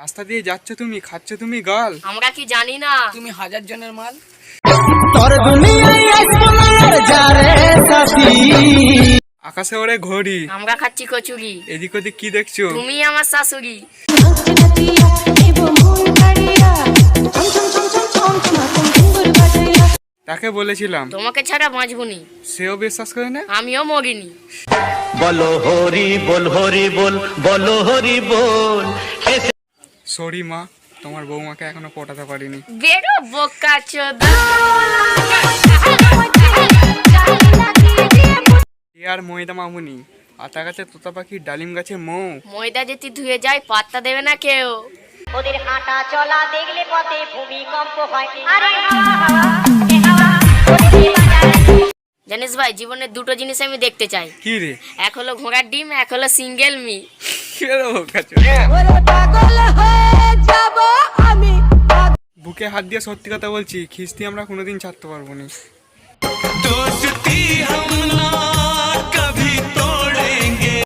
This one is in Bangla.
রাস্তা দিয়ে যাচ্ছ তুমি খাচ্ছ তুমি গাল। আমরা কি জানি না। তুমি হাজার জনের মাল। আকাশে ওরে ঘড়ি। আমরা খাচ্ছি কচুরি। এদিক ওদিক কি দেখছ? তুমি আমার শাশুড়ি। তাকে বলেছিলাম। তোমাকে ছাড়া বাঁচবনি সেও বিশ্বাস করে না? আমিও মরিনি। বলো হরি বল হরি বল বলো হরি বল। সরি মা তোমার বৌমাকে এখনও পটাতে পারিনি। বেরো বোকা আর ময়দা মামুনি আতা গাছে তোতা পাখি ডালিম গাছে মৌ। ময়দা যদি ধুয়ে যায় পাত্তা দেবে না কেউ। ওদের হাঁটা চলা দেখলে পথে ভূমিকম্প হয়। আরে জানিস ভাই জীবনে দুটো জিনিস আমি দেখতে চাই। কি রে? এক হলো ঘোড়ার ডিম এক হলো সিঙ্গেল মি বুকে বুকে হাত দিয়ে সত্যি কথা বলছি খিস্তি আমরা কোনোদিন ছাড়তে পারব না।